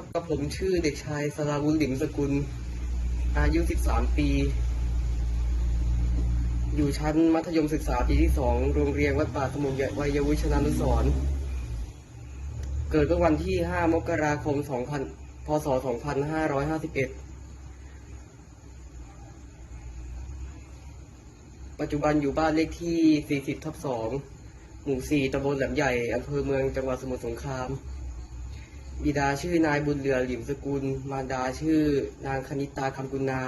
ครับกับผมชื่อเด็กชายสราวุฒิหลิมสกุล อายุ 13 ปี อยู่ชั้นมัธยมศึกษาปีที่ 2 โรงเรียนวัดป่าสมุทรวัยวุฒนานุสรณ์เกิดเมื่อวันที่ 5 มกราคม 2000 พศ 2551 ปัจจุบันอยู่บ้านเลขที่ 40 ทับ 2 หมู่ 4ตำบลแหลมใหญ่ อำเภอเมือง จังหวัดสมุทรสงคราม บิดาชื่อนายบุญเหลือหลิมสกุล มารดาชื่อนางคณิตาคำกุณา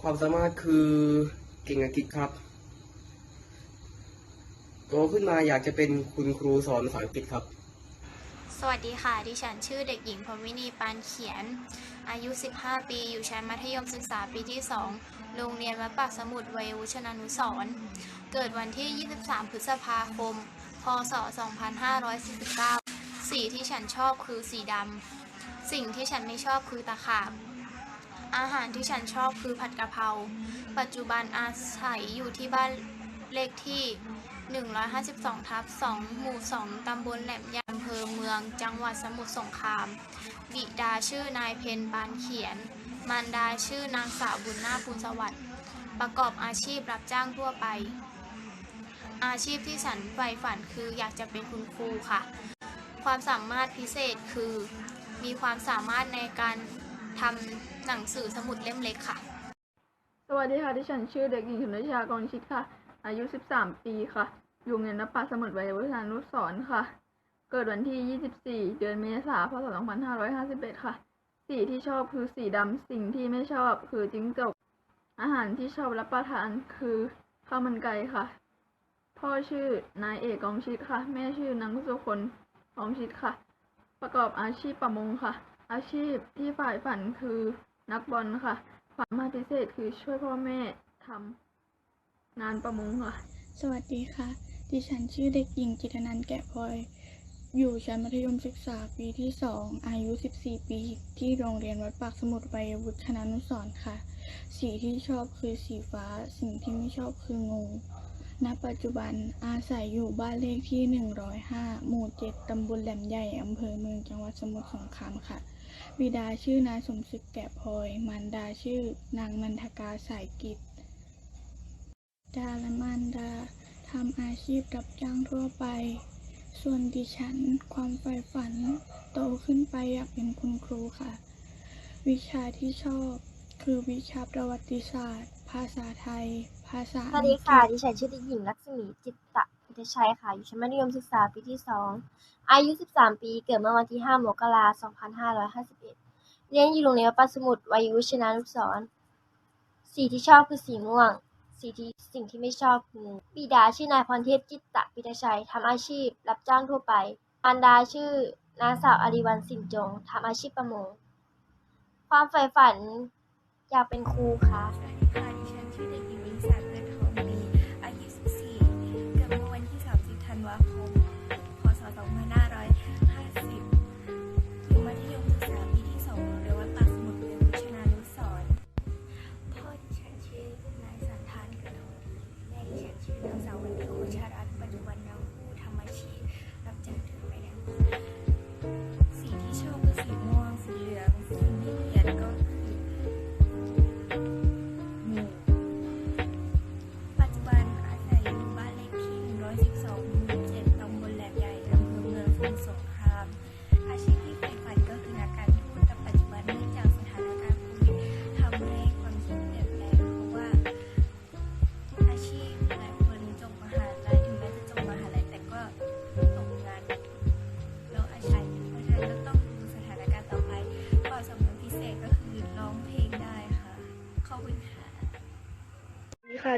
ความสามารถคือเก่งอังกฤษครับ โตขึ้นมาอยากจะเป็นคุณครูสอนภาษาอังกฤษครับ สวัสดีค่ะ ดิฉันชื่อเด็กหญิงพรหมวินีปานเขียน อายุ 15 ปี อยู่ชั้นมัธยมศึกษาปีที่ 2 โรงเรียนวัดปากสมุทรวัยวุฒนานุสรเกิดวันที่ 23 พฤษภาคม ศ 2549 สีที่ฉันชอบคือสีดำ สิ่งที่ฉันไม่ชอบคือตะขาบ อาหารที่ฉันชอบคือผัดกะเพรา ปัจจุบันอาศัยอยู่ที่บ้านเลขที่ 152 ทับ 2 หมู่ 2 ตำบลแหลมยามอำเภอเมือง จังหวัดสมุทรสงคราม บิดาชื่อนายเพนปานเขียน มารดาชื่อนางสาวบุญนาภูลสวัสดิ์ ประกอบอาชีพรับจ้างทั่วไป อาชีพที่ฉันใฝ่ฝันคืออยากจะเป็นคุณครูค่ะ ความสามารถพิเศษคือ มีความสามารถในการทำหนังสือสมุดเล่มเล็กค่ะ สวัสดีค่ะที่ฉันชื่อเด็กหญิงชนชากรชิดค่ะ อายุ 13 ปีค่ะ อยู่เรียนนป่าสมุทรวัยวุฒนานุสรค่ะ เกิดวันที่ 24 เดือนเมษายน พศ 2551 ค่ะ สีที่ชอบคือสีดำ สิ่งที่ไม่ชอบคือจิ้งจก อาหารที่ชอบรับประทานคือข้าวมันไก่ค่ะ พ่อชื่อนายเอกกองชิดค่ะ แม่ชื่อนางสุคนกองชิดค่ะ ประกอบอาชีพประมงค่ะ อาชีพที่ฝ่ายฝันคือนักบอลค่ะความมาพิเศษคือช่วยพ่อแม่ทำงานประมงค่ะ สวัสดีค่ะ ดิฉันชื่อเด็กหญิงจิตนันแกะพลอย อยู่ชั้นมัธยมศึกษาปีที่2อายุ 14 ปี ที่โรงเรียนวัดปากสมุทรวัยวุฒนานุสรค่ะ สีที่ชอบคือสีฟ้า สิ่งที่ไม่ชอบคืองู ณ ปัจจุบันอาศัยอยู่บ้านเลขที่ 105 หมู่ 7 ตำบลแหลมใหญ่ อำเภอเมืองจังหวัดสมุทรสงครามค่ะ บิดาชื่อนายสมศึกแกะพลอย มารดาชื่อนางนันทกาสายกิจ ดาและมารดาทำอาชีพรับจ้างทั่วไป ส่วนดิฉันความใฝ่ฝัน โตขึ้นไปอยากเป็นคุณครูค่ะ วิชาที่ชอบคือวิชาประวัติศาสตร์ ภาษาไทย ภาษาสวัสดีค่ะ ดิฉันชื่อเด็กหญิงลักษมีจิตตะพิทชัยค่ะ อยู่ชั้นมัธยมศึกษาปีที่ 2 อายุ 13 ปี เกิดเมื่อวันที่ 5 มกราคม 2551 เรียนอยู่โรงเรียนวัดปาสมุทรวัยวุฒนานุสรณ์สีที่ชอบคือสีม่วง สีที่สิ่งที่ไม่ชอบคืองูบิดาชื่อนายพรเทพจิตตะพิทชัยทำอาชีพ รับจ้างทั่วไปมารดาชื่อนางสาวอริวันสินจงทำอาชีพประมง ความใฝ่ฝันอยากเป็นครูค่ะสวัสดีค่ะดิฉันชื่อเด็ก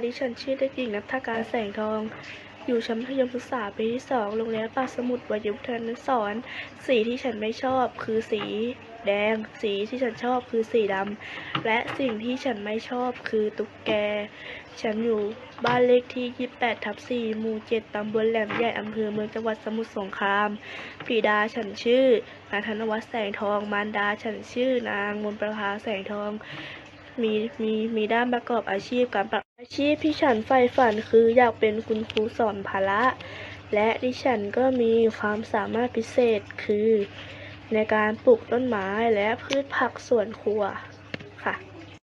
ดิฉันชื่อเด็กหญิงนัทการแสงทอง อยู่ชั้นมัธยมศึกษาปีที่สองโรงเรียนปาสมุทรวัยวุฒนนสรณ์สีที่ฉันไม่ชอบคือสีแดง สีที่ฉันชอบคือสีดำ และสิ่งที่ฉันไม่ชอบคือตุ๊กแก ฉันอยู่บ้านเลขที่ 28 ทับ 4 หมู่ 7 ตำบลแหลมใหญ่อำเภอเมืองจังหวัดสมุทรสงครามปิดาฉันชื่อนางธนวัฒน์แสงทอง มารดาฉันชื่อนางมนประภาแสงทอง มีมีมีด้านประกอบอาชีพการประ อาชีพที่ฉันใฝ่ฝันคืออยากเป็นคุณครูสอนพละ และดิฉันก็มีความสามารถพิเศษคือ ในการปลูกต้นไม้และพืชผักสวนครัว